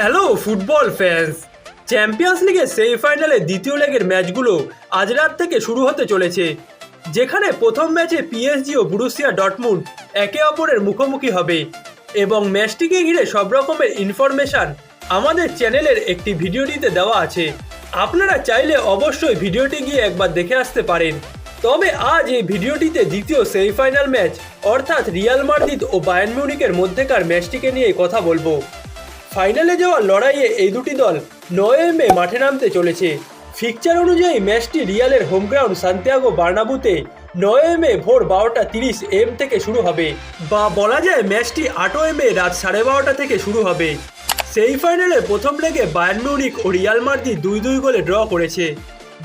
Hello football fans champions লিগের সেমিফাইনালের দ্বিতীয় লেগের ম্যাচগুলো আজ রাত থেকে শুরু হতে চলেছে। যেখানে প্রথম ম্যাচে পিএসজি ও বুরুসিয়া ডটমুন্ড একে অপরের মুখোমুখি হবে। এবং ম্যাচটিকে ঘিরে সব রকমের ইনফরমেশন আমাদের চ্যানেলের একটি ভিডিওটিতে দেওয়া আছে। আপনারা চাইলে অবশ্যই ভিডিওটি গিয়ে একবার দেখে আসতে পারেন। তবে আজ এই ভিডিওটিতে দ্বিতীয় সেমিফাইনাল ম্যাচ অর্থাৎ রিয়াল মাদ্রিদ ও বায়ার্ন মিউনিকের মধ্যেকার ম্যাচটিকে নিয়ে কথা বলব। ফাইনালে যাওয়ার লড়াইয়ে এই দুটি দল নয় মে মাঠে নামতে চলেছে। ফিকচার অনুযায়ী ম্যাচটি রিয়ালের হোমগ্রাউন্ড সান্তিয়াগো বার্নাবুতে নয় মে ভোর বারোটা তিরিশ এম থেকে শুরু হবে বা বলা যায় ম্যাচটি আট এম এ রাত সাড়ে বারোটা থেকে শুরু হবে। সেই ফাইনালে প্রথম লেগে বায়ার্ন মিউনিক ও রিয়াল মার্দি দুই দুই গোলে ড্র করেছে।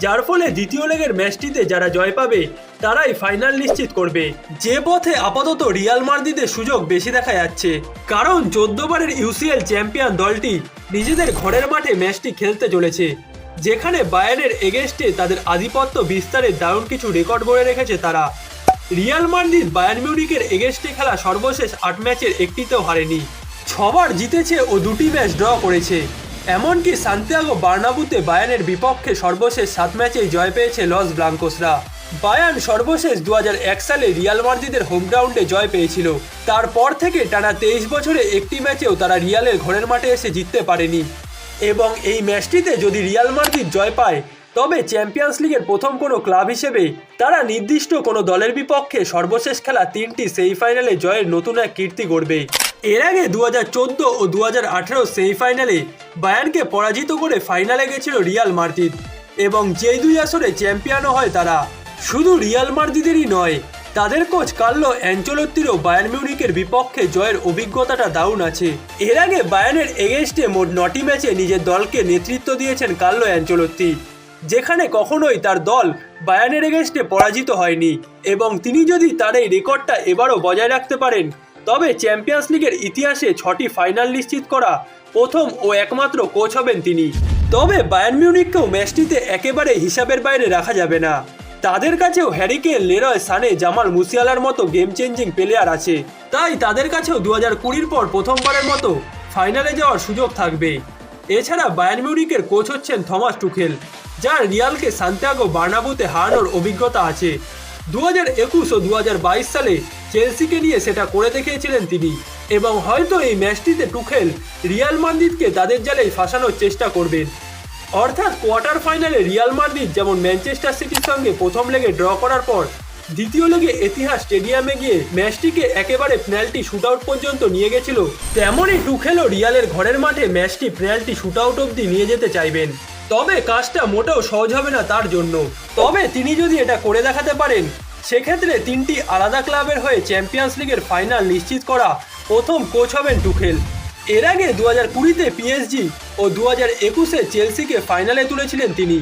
যার ফলে দ্বিতীয় লেগের ম্যাচটিতে যারা জয় পাবে, তারাই ফাইনাল নিশ্চিত করবে। যে পথে আপাতত রিয়াল মাদ্রিদের সুযোগ বেশি দেখা যাচ্ছে, কারণ চোদ্দ বারের ইউসিএল চ্যাম্পিয়ন দলটি নিজেদের ঘরের মাঠে ম্যাচটি খেলতে চলেছে, যেখানে বায়ানের এগেস্টে তাদের আধিপত্য বিস্তারের দারুণ কিছু রেকর্ড গড়ে রেখেছে তারা। রিয়াল মাদ্রিদ বায়ার্ন মিউনিকের এগেস্টে খেলা সর্বশেষ আট ম্যাচের একটিতেও হারেনি। ছবার জিতেছে ও দুটি ম্যাচ ড্র করেছে। এমনকি সান্তিয়াগো বার্নাবুতে বায়ানের বিপক্ষে সর্বশেষ সাত ম্যাচেই জয় পেয়েছে লস ব্লাঙ্কোসরা। বায়ান সর্বশেষ দু এক সালে রিয়াল মার্জিদের হোম গ্রাউন্ডে জয় পেয়েছিল। তারপর থেকে টানা তেইশ বছরে একটি ম্যাচেও তারা রিয়ালের ঘরের মাঠে এসে জিততে পারেনি। এবং এই ম্যাচটিতে যদি রিয়াল মাদ্রিদ জয় পায়, তবে চ্যাম্পিয়ন্স লিগের প্রথম কোনো ক্লাব হিসেবে তারা নির্দিষ্ট কোনো দলের বিপক্ষে সর্বশেষ খেলা তিনটি সেমিফাইনালে জয়ের নতুন এক কীর্তি গড়বে। এর আগে দু হাজার চোদ্দ ও দু হাজার আঠেরো সেমিফাইনালে বায়ানকে পরাজিত করে ফাইনালে গেছিল রিয়াল মাদ্রিদ এবং যেই দুই আসরে চ্যাম্পিয়নও হয় তারা, শুধু রিয়াল মাদ্রিদেরই নয়, তাদের কোচ কার্লো অ্যাঞ্চলত্তিরও বায়ান মিউনিকের বিপক্ষে জয়ের অভিজ্ঞতাটা দারুণ আছে। এর আগে বায়ানের এগেনস্টে মোট নটি ম্যাচে নিজের দলকে নেতৃত্ব দিয়েছেন কার্লো অ্যাঞ্চলত্তি, যেখানে কখনোই তার দল বায়ানের এগেনস্টে পরাজিত হয়নি। এবং তিনি যদি তার এই রেকর্ডটা এবারও বজায় রাখতে পারেন তবে চ্যাম্পিয়ন্স লিগের ইতিহাসে ছটি ফাইনাল নিশ্চিত করা প্রথম ও একমাত্র কোচ হবেন তিনি। তবে বায়ান মিউনিককেও ম্যাচটিতে একেবারে হিসাবের বাইরে রাখা যাবে না। তাদের কাছেও হ্যারিকেন লেরয় সানে, জামাল মুসিয়ালার মতো গেম চেঞ্জিং প্লেয়ার আছে। তাই তাদের কাছেও দু হাজার কুড়ির পর প্রথমবারের মতো ফাইনালে যাওয়ার সুযোগ থাকবে। এছাড়া বায়ান মিউনিকের কোচ হচ্ছেন থমাস টুখেল, যার রিয়ালকে সান্তিয়াগো বার্নাবুতে হারানোর অভিজ্ঞতা আছে। দু হাজার একুশ ও দু হাজার বাইশ সালে চেলসিকে নিয়ে সেটা করে দেখিয়েছিলেন তিনি। এবং হয়তো এই ম্যাচটিতে টুখেল রিয়াল মাদ্রিদকে তাদের জালেই ফাঁসানোর চেষ্টা করবেন। অর্থাৎ কোয়ার্টার ফাইনালে রিয়াল মাদ্রিদ যেমন ম্যানচেস্টার সিটির সঙ্গে প্রথম লেগে ড্র করার পর দ্বিতীয় লেগে ইতিহাস স্টেডিয়ামে গিয়ে ম্যাচটিকে একেবারে পেনাল্টি শুটআউট পর্যন্ত নিয়ে গেছিল। তেমনই টুখেলও রিয়ালের ঘরের মাঠে ম্যাচটি পেনাল্টি শুটআউট অবধি নিয়ে যেতে চাইবেন। তবে কাজটা মোটেও সহজ হবে না তার জন্য। তবে তিনি যদি এটা করে দেখাতে পারেন, সেক্ষেত্রে তিনটি আলাদা ক্লাবের হয়ে চ্যাম্পিয়ন্স লিগের ফাইনাল নিশ্চিত করা প্রথম কোচ হবেন টুখেল এর আগে দু হাজার কুড়িতে পিএসজি ও দু হাজার একুশে চেলসিকে ফাইনালে তুলেছিলেন তিনি।